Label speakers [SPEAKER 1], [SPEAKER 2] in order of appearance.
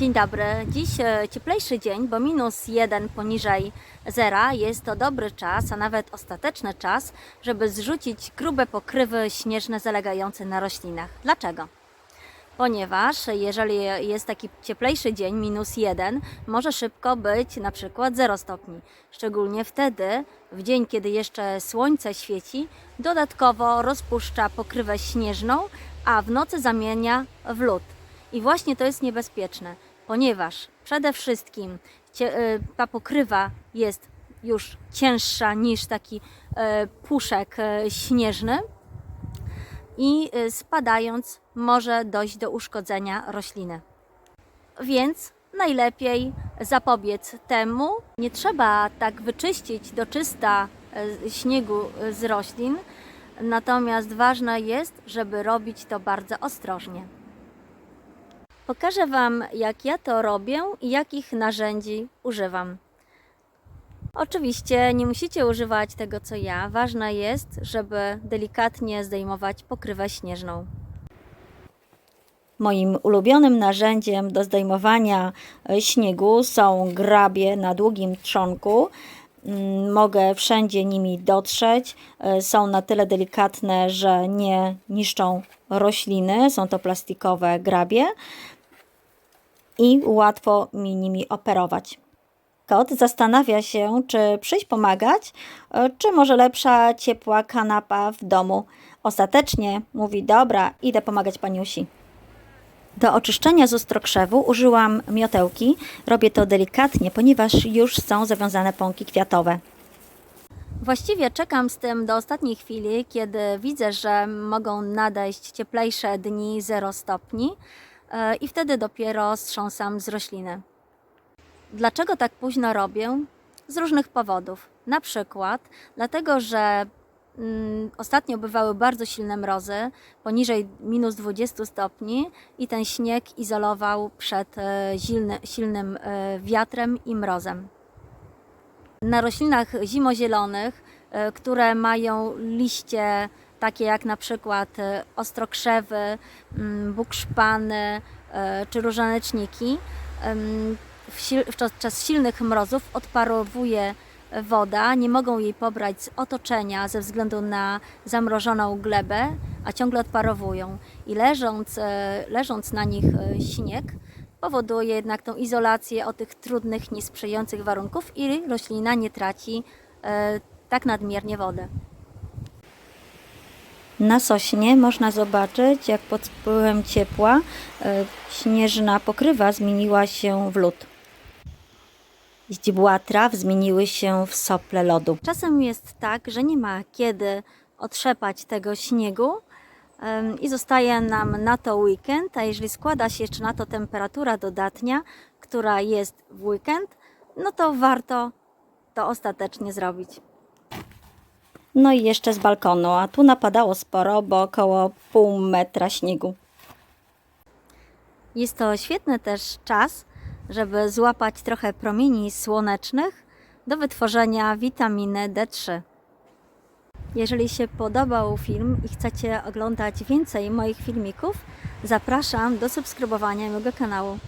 [SPEAKER 1] Dzień dobry. Dziś e, cieplejszy dzień, bo minus jeden poniżej zera jest to dobry czas, a nawet ostateczny czas, żeby zrzucić grube pokrywy śnieżne zalegające na roślinach. Dlaczego? Ponieważ jeżeli jest taki cieplejszy dzień, minus jeden, może szybko być na przykład 0 stopni. Szczególnie wtedy, w dzień, kiedy jeszcze słońce świeci, dodatkowo rozpuszcza pokrywę śnieżną, a w nocy zamienia w lód. I właśnie to jest niebezpieczne, ponieważ przede wszystkim y, ta pokrywa jest już cięższa niż taki y, puszek y, śnieżny i spadając może dojść do uszkodzenia rośliny. Więc najlepiej zapobiec temu. Nie trzeba tak wyczyścić do czysta śniegu z roślin, natomiast ważne jest, żeby robić to bardzo ostrożnie. Pokażę Wam, jak ja to robię i jakich narzędzi używam. Oczywiście nie musicie używać tego, co ja. Ważne jest, żeby delikatnie zdejmować pokrywę śnieżną. Moim ulubionym narzędziem do zdejmowania e, śniegu są grabie na długim trzonku. Mm, Mogę wszędzie nimi dotrzeć. E, Są na tyle delikatne, że nie niszczą rośliny. Są to plastikowe grabie i łatwo mi nimi operować. Kot zastanawia się, czy przyjść pomagać, e, czy może lepsza ciepła kanapa w domu. Ostatecznie mówi: Dobra, idę pomagać paniusi. Do oczyszczenia z ostrokrzewu użyłam miotełki. Robię to delikatnie, ponieważ już są zawiązane pąki kwiatowe. Właściwie czekam z tym do ostatniej chwili, kiedy widzę, że mogą nadejść cieplejsze dni 0 stopni i wtedy dopiero strząsam z rośliny. Dlaczego tak późno robię? Z różnych powodów. Na przykład dlatego, że mm, ostatnio bywały bardzo silne mrozy, poniżej minus 20 stopni i ten śnieg izolował przed e, silny, silnym e, wiatrem i mrozem. Na roślinach zimozielonych, e, które mają liście takie jak na przykład e, ostrokrzewy, mm, bukszpany e, czy różaneczniki, em, w, sil, w czas- czas silnych mrozów odparowuje woda, nie mogą jej pobrać z otoczenia ze względu na zamrożoną glebę, a ciągle odparowują. I leżąc, e, leżąc na nich śnieg, powoduje jednak tą izolację od tych trudnych, niesprzyjających warunków i roślina nie traci tak nadmiernie wody. Na sośnie można zobaczyć, jak pod wpływem ciepła e, śnieżna pokrywa zmieniła się w lód. Źdźbła traw zmieniły się w sople lodu. Czasem jest tak, że nie ma kiedy otrzepać tego śniegu i zostaje nam na to weekend, a jeżeli składa się jeszcze na to temperatura dodatnia, która jest w weekend, no to warto to ostatecznie zrobić. No i jeszcze z balkonu, a tu napadało sporo, bo około pół metra śniegu. Jest to świetny też czas, żeby złapać trochę promieni słonecznych do wytworzenia witaminy D3. Jeżeli się podobał film i chcecie oglądać więcej moich filmików, zapraszam do subskrybowania mojego kanału.